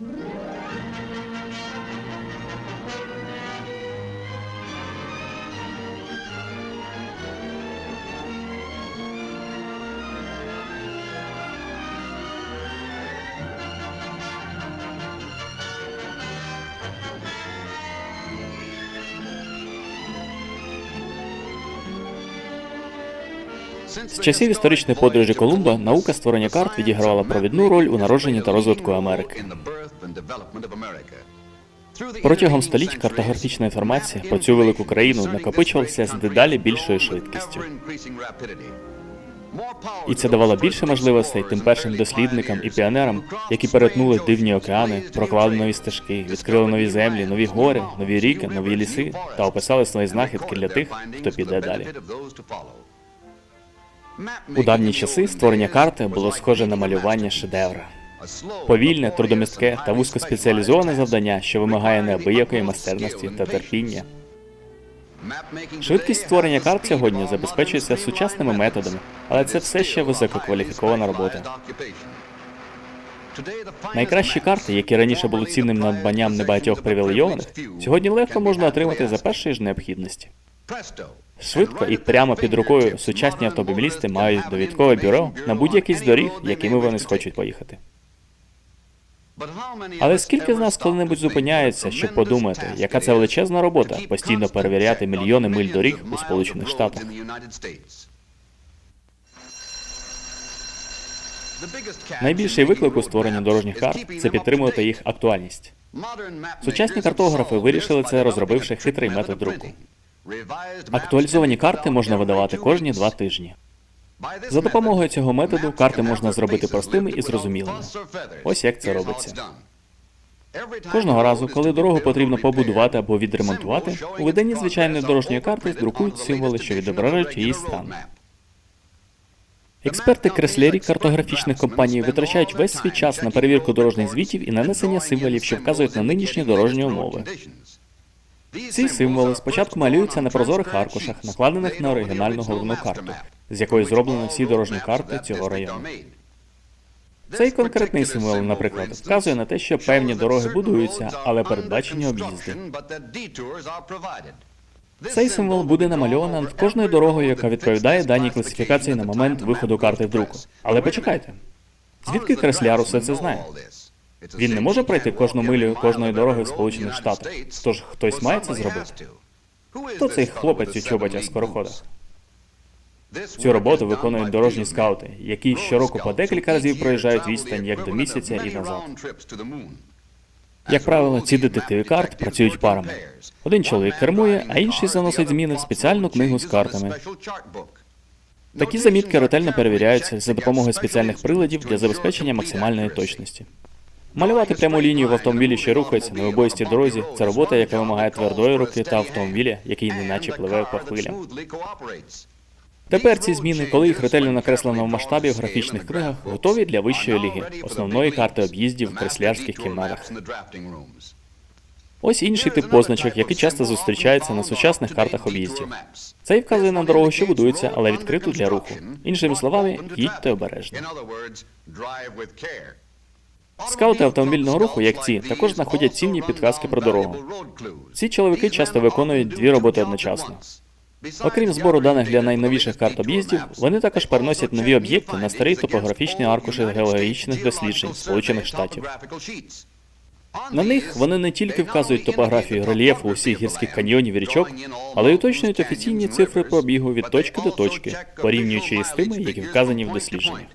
you З часів історичної подорожі Колумба наука створення карт відігравала провідну роль у народженні та розвитку Америки. Протягом століть картографічна інформація про цю велику країну накопичувалася з дедалі більшою швидкістю. І це давало більше можливостей тим першим дослідникам і піонерам, які перетнули дивні океани, проклали нові стежки, відкрили нові землі, нові гори, нові ріки, нові ліси та описали свої знахідки для тих, хто піде далі. У давні часи створення карти було схоже на малювання шедевра. Повільне, трудомістке та вузькоспеціалізоване завдання, що вимагає неабиякої майстерності та терпіння. Швидкість створення карт сьогодні забезпечується сучасними методами, але це все ще висококваліфікована робота. Найкращі карти, які раніше були цінним надбанням небагатьох привілейованих, сьогодні легко можна отримати за першої ж необхідності. Швидко і прямо під рукою сучасні автомобілісти мають довідкове бюро на будь-який з доріг, якими вони схочуть поїхати. Але скільки з нас коли-небудь зупиняється, щоб подумати, яка це величезна робота постійно перевіряти мільйони миль доріг у Сполучених Штатах? Найбільший виклик у створенні дорожніх карт це підтримувати їх актуальність. Сучасні картографи вирішили це, розробивши хитрий метод друку. Актуалізовані карти можна видавати кожні два тижні. За допомогою цього методу карти можна зробити простими і зрозумілими. Ось як це робиться. Кожного разу, коли дорогу потрібно побудувати або відремонтувати, у виданні звичайної дорожньої карти друкують символи, що відображають її стан. Експерти креслярі картографічних компаній витрачають весь свій час на перевірку дорожніх звітів і нанесення символів, що вказують на нинішні дорожні умови. Ці символи спочатку малюються на прозорих аркушах, накладених на оригінальну головну карту, з якої зроблено всі дорожні карти цього району. Цей конкретний символ, наприклад, вказує на те, що певні дороги будуються, але передбачені об'їзди. Цей символ буде намальовано над кожною дорогою, яка відповідає даній класифікації на момент виходу карти в друку. Але почекайте, звідки кресляр усе це знає? Він не може пройти кожну милю кожної дороги в Сполучених Штатах. Тож хтось має це зробити. Хто цей хлопець у чоботях скороходах? Цю роботу виконують дорожні скаути, які щороку по декілька разів проїжджають відстань як до місяця і назад. Як правило, ці детективи карт працюють парами. Один чоловік кермує, а інший заносить зміни в спеціальну книгу з картами. Такі замітки ретельно перевіряються за допомогою спеціальних приладів для забезпечення максимальної точності. Малювати пряму лінію в автомобілі, що рухається на вибоїстій дорозі, це робота, яка вимагає твердої руки та автомобіля, який неначе пливе по хвилям. Тепер ці зміни, коли їх ретельно накреслено в масштабі в графічних книгах, готові для вищої ліги, основної карти об'їздів в креслярських кімнатах. Ось інший тип позначок, який часто зустрічається на сучасних картах об'їздів. Цей вказує на дорогу, що будується, але відкриту для руху. Іншими словами, їдьте обережно. Скаути автомобільного руху, як ці, також знаходять цінні підказки про дорогу. Ці чоловіки часто виконують дві роботи одночасно. Окрім збору даних для найновіших карт об'їздів, вони також переносять нові об'єкти на старі топографічні аркуші геологічних досліджень Сполучених Штатів. На них вони не тільки вказують топографію рельєфу усіх гірських каньйонів і річок, але й уточнюють офіційні цифри пробігу від точки до точки, порівнюючи з тими, які вказані в дослідженнях.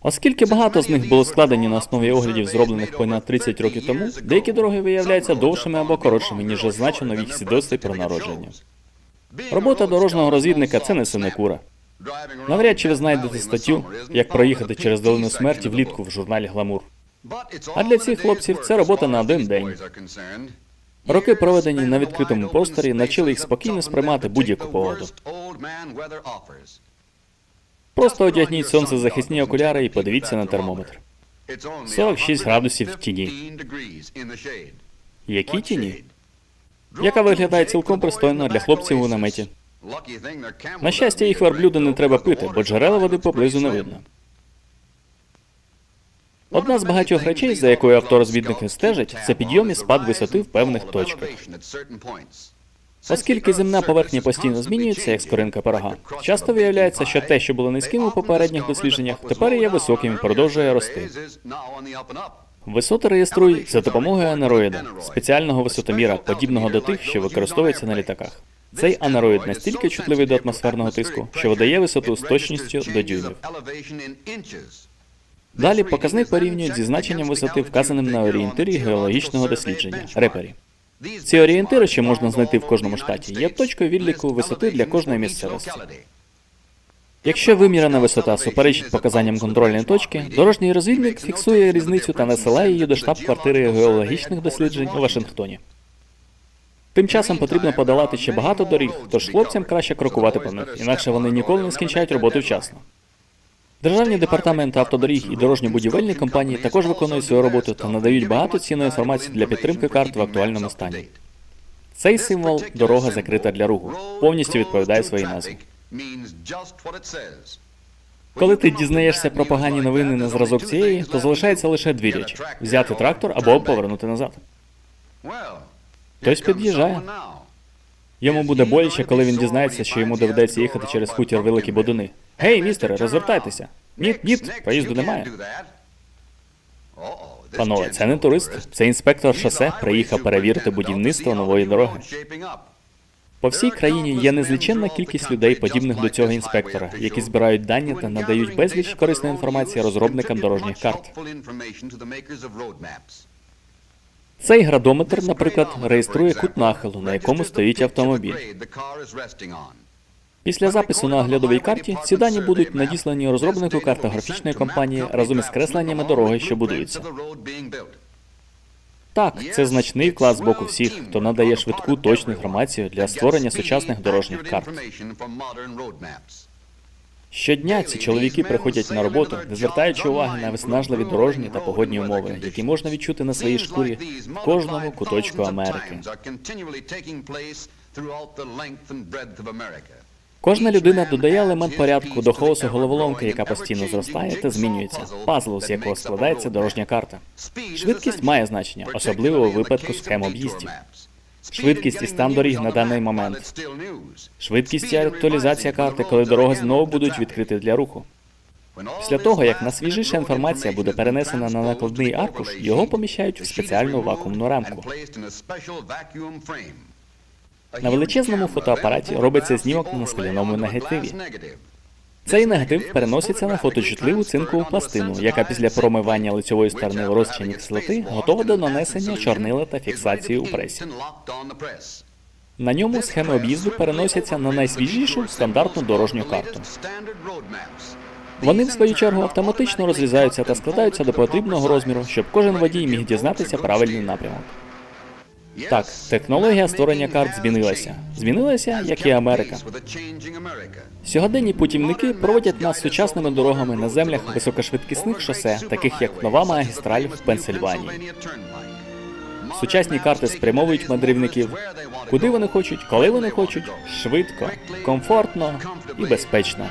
Оскільки багато з них було складені на основі оглядів, зроблених понад 30 років тому, деякі дороги виявляються довшими або коротшими, ніж зазначено в їх свідоцтві про народження. Робота дорожнього розвідника це не синекура. Навряд чи ви знайдете статтю, як проїхати через долину смерті влітку в журналі Гламур. А для цих хлопців це робота на один день. Роки, проведені на відкритому просторі, навчили їх спокійно сприймати будь-яку погоду. Просто одягніть сонцезахисні окуляри і подивіться на термометр. 46 градусів в тіні. Які тіні? Яка виглядає цілком пристойно для хлопців у наметі. На щастя, їх верблюди не треба пити, бо джерела води поблизу не видно. Одна з багатьох речей, за якою авторозвідники стежать, це підйом і спад висоти в певних точках. Оскільки земна поверхня постійно змінюється, як скоринка пирога, часто виявляється, що те, що було низьким у попередніх дослідженнях, тепер є високим і продовжує рости. Висоти реєструють за допомогою анероїда, спеціального висотоміра, подібного до тих, що використовуються на літаках. Цей анероїд настільки чутливий до атмосферного тиску, що видає висоту з точністю до дюймів. Далі показник порівнюють зі значенням висоти, вказаним на орієнтирі геологічного дослідження репері. Ці орієнтири, що можна знайти в кожному штаті, є точкою відліку висоти для кожної місцевості. Якщо вимірена висота суперечить показанням контрольної точки, дорожній розвідник фіксує різницю та насилає її до штаб-квартири геологічних досліджень у Вашингтоні. Тим часом потрібно подолати ще багато доріг, тож хлопцям краще крокувати по них, інакше вони ніколи не скінчають роботу вчасно. Державні департаменти автодоріг і дорожньо-будівельні компанії також виконують свою роботу та надають багато цінної інформації для підтримки карт в актуальному стані. Цей символ дорога закрита для руху, повністю відповідає своїй назві. Коли ти дізнаєшся про погані новини на зразок цієї, то залишається лише дві речі: взяти трактор або повернути назад. Хтось під'їжджає. Йому буде боляче, коли він дізнається, що йому доведеться їхати через хутір Великі Бодуни. Гей, містере, розвертайтеся. Ні, ні, поїзду немає. Панове, це не турист, це інспектор шосе приїхав перевірити будівництво нової дороги. По всій країні є незліченна кількість людей, подібних до цього інспектора, які збирають дані та надають безліч корисної інформації розробникам дорожніх карт. Цей градометр, наприклад, реєструє кут нахилу, на якому стоїть автомобіль. Після запису на оглядовій карті ці дані будуть надіслані розробнику картографічної компанії разом із кресленнями дороги, що будуються. Так, це значний вклад з боку всіх, хто надає швидку точну інформацію для створення сучасних дорожніх карт. Щодня ці чоловіки приходять на роботу, не звертаючи уваги на виснажливі дорожні та погодні умови, які можна відчути на своїй шкурі в кожному куточку Америки. Кожна людина додає елемент порядку до хаосу головоломки, яка постійно зростає та змінюється, пазлу, з якого складається дорожня карта. Швидкість має значення, особливо у випадку схем об'їздів. Швидкість і стан доріг на даний момент. Швидкість і актуалізація карти, коли дороги знову будуть відкриті для руху. Після того, як найсвіжіша інформація буде перенесена на накладний аркуш, його поміщають в спеціальну вакуумну рамку. На величезному фотоапараті робиться знімок на скляному негативі. Цей негатив переноситься на фоточутливу цинкову пластину, яка після промивання лицьової сторони в розчині кислоти готова до нанесення чорнила та фіксації у пресі. На ньому схеми об'їзду переносяться на найсвіжішу стандартну дорожню карту. Вони, в свою чергу, автоматично розрізаються та складаються до потрібного розміру, щоб кожен водій міг дізнатися правильний напрямок. Так, технологія створення карт змінилася. Змінилася, як і Америка. Сьогоденні путівники проводять нас сучасними дорогами на землях високошвидкісних шосе, таких як нова магістраль в Пенсильванії. Сучасні карти спрямовують мандрівників, куди вони хочуть, коли вони хочуть, швидко, комфортно і безпечно.